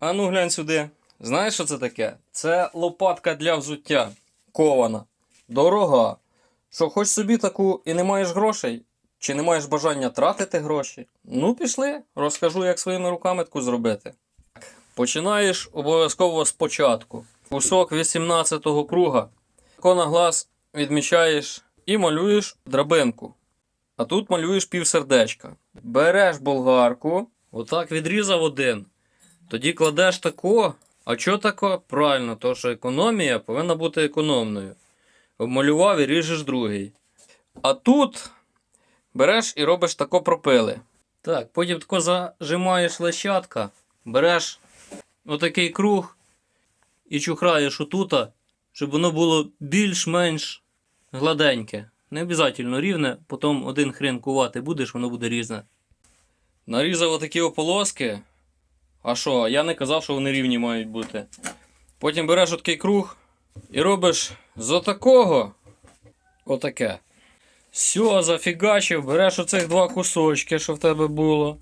А ну глянь сюди. Знаєш, що це таке? Це лопатка для взуття. Кована. Дорога. Що, хоч собі таку і не маєш грошей? Чи не маєш бажання тратити гроші? Ну, пішли, розкажу, як своїми руками таку зробити. Починаєш обов'язково спочатку. Кусок 18-го круга. На глаз відмічаєш і малюєш драбинку. А тут малюєш півсердечка. Береш болгарку, отак відрізав один. Тоді кладеш тако. А що тако? Правильно, то що економія повинна бути економною. Обмалював і ріжеш другий. А тут береш і робиш тако пропили. Так, потім тако зажимаєш лещатка, береш отакий круг і чухраєш отута, щоб воно було більш-менш гладеньке. Не обов'язково рівне, потім один хрен кувати будеш, воно буде різне. Нарізав отакі ополоски. А що, я не казав, що вони рівні мають бути. Потім береш отакий круг і робиш з отакого отаке. Все, зафігачив, береш оцих два кусочки, що в тебе було.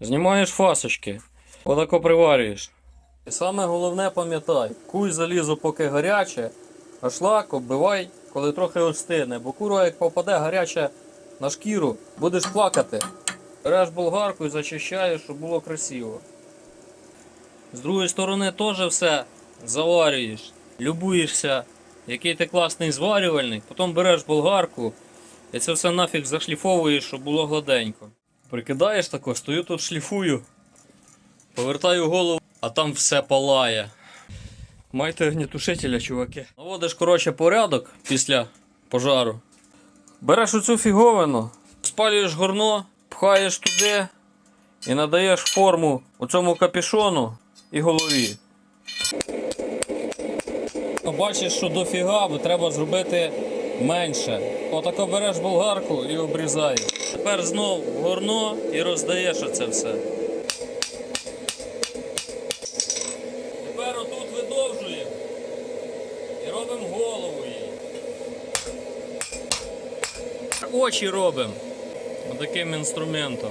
Знімаєш фасочки. Отако приварюєш. І саме головне пам'ятай, куй залізо поки гаряче, а шлак оббивай, коли трохи остине, бо кура, як попаде гаряче на шкіру, будеш плакати. Береш болгарку і зачищаєш, щоб було красиво. З другої сторони теж все заварюєш, любуєшся, який ти класний зварювальник, потім береш болгарку і це все нафіг зашліфовуєш, щоб було гладенько. Прикидаєш тако, стою тут шліфую, повертаю голову, а там все палає. Майте огнетушителя, чуваки. Наводиш, коротше, порядок після пожару. Береш оцю фіговину, спалюєш горно, пхаєш туди і надаєш форму оцьому капішону і голові. Бачиш, що дофіга, бо треба зробити менше. Отако береш болгарку і обрізаєш. Тепер знов горно і роздаєш оце все. Тепер отут видовжуємо і робимо голову їй. Очі робимо отаким інструментом.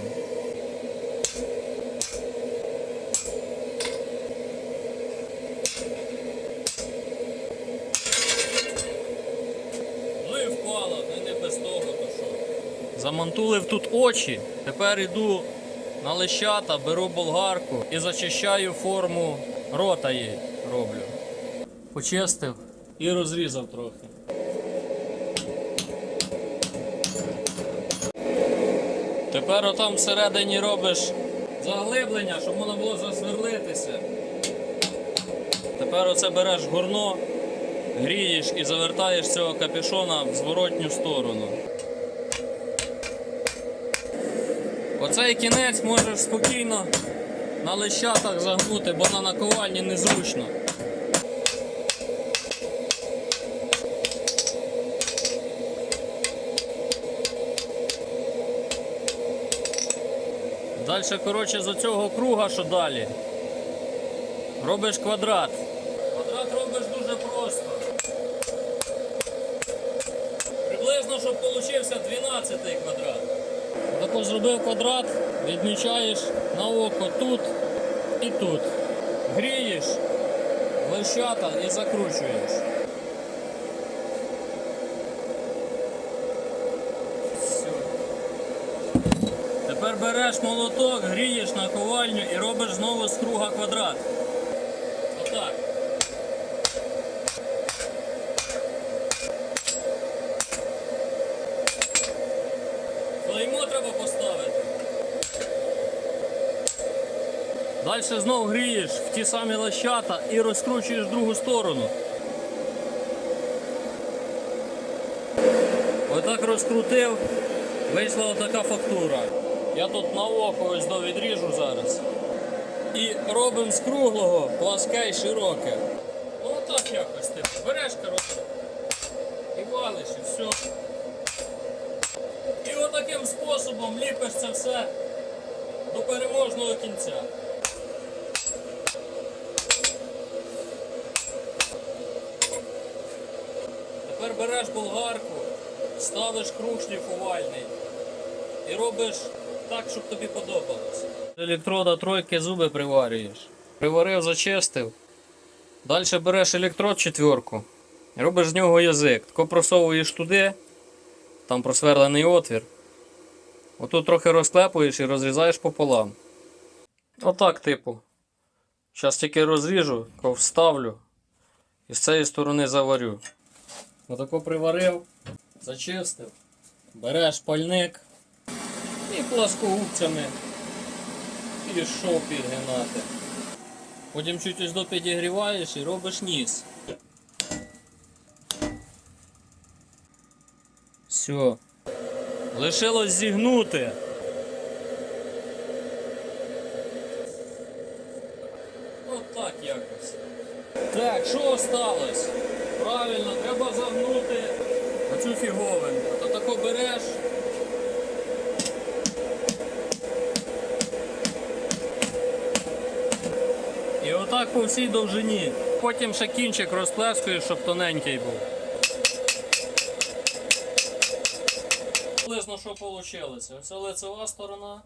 Ну і впало, ну і не без того, то що. Замантулив тут очі. Тепер йду на лещата, беру болгарку і зачищаю форму рота їй роблю. Почистив і розрізав трохи. Тепер отам всередині робиш заглиблення, щоб воно було засверлитися. Тепер оце береш горно, грієш і завертаєш цього капюшона в зворотню сторону. Оцей кінець можеш спокійно на лещатах загнути, бо на наковальні незручно. Далі, коротше, з оцього круга, що далі. Робиш квадрат. Квадрат робиш дуже просто. Приблизно, щоб получився 12 квадрат. Тако зробив квадрат, відмічаєш на око тут і тут. Грієш лещата і закручуєш. Все. Тепер береш молоток, грієш на ковальню і робиш знову з круга квадрат. Отак. Далі знову грієш в ті самі лещата і розкручуєш другу сторону. Отак розкрутив, вийшла отака фактура. Я тут на око ось до відріжу зараз. І робимо з круглого пласке і широке. Ну отак якось ти береш, коротше, і валиш, і все. І отаким способом ліпиш це все до переможного кінця. Береш болгарку, ставиш круг шліфувальний і робиш так, щоб тобі подобалось. З електрода тройки зуби приварюєш. Приварив, зачистив. Далі береш електрод четверку, робиш з нього язик, тако просовуєш туди, там просверлений отвір. Отут трохи розклепуєш і розрізаєш пополам. Отак, типу. Зараз тільки розріжу, вставлю і з цієї сторони заварю. Отако приварив, зачистив. Береш пальник і пласкогубцями пішов підгинати. Потім чуть ось до підігріваєш і робиш ніс. Все. Лишилось зігнути. От так якось. Так, що осталось? Правильно, треба загнути оцю фіговинку. То тако береш. І отак по всій довжині. Потім ще кінчик розплескуєш, щоб тоненький був. Приблизно що вийшло? Ось лицева сторона,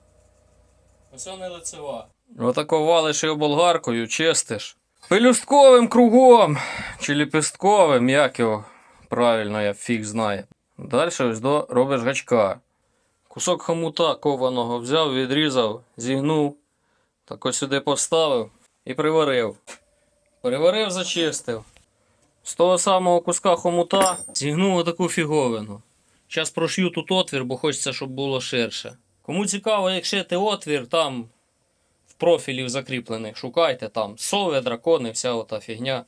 ось не лицева. Отако валиш його болгаркою, чистиш. Пелюстковим кругом чи ліпістковим, як його правильно, я фіг знаю. Далі ось до робиш гачка. Кусок хомута кованого взяв, відрізав, зігнув, так ось сюди поставив і приварив. Приварив, зачистив. З того самого куска хомута зігнув отаку фіговину. Зараз прошью тут отвір, бо хочеться, щоб було ширше. Кому цікаво, як шити отвір, там в профілі закріплених, шукайте там сови, дракони, вся ота фігня.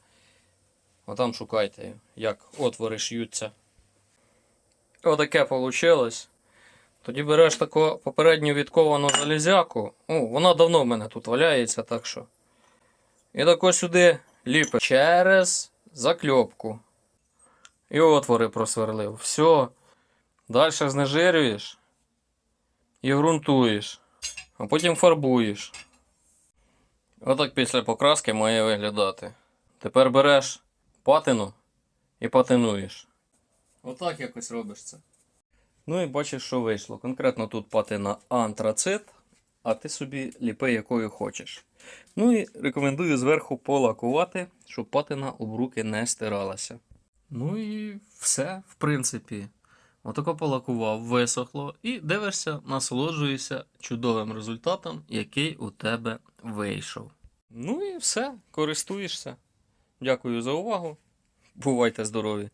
Отам шукайте, як отвори ш'ються. Отаке вийшло. Тоді береш таку попередню відковану залізяку. О, вона давно в мене тут валяється, так що. І тако сюди ліпиш через закльопку. І отвори просверлив. Все. Далі знежирюєш і ґрунтуєш, а потім фарбуєш. Отак після покраски має виглядати. Тепер береш патину і патинуєш. Отак якось робиш це. Ну і бачиш, що вийшло. Конкретно тут патина антрацит, а ти собі ліпи якою хочеш. Ну і рекомендую зверху полакувати, щоб патина об руки не стиралася. Ну і все, в принципі. Отако полакував, висохло, і дивишся, насолоджуєшся чудовим результатом, який у тебе вийшов. Ну і все, користуєшся. Дякую за увагу. Бувайте здорові!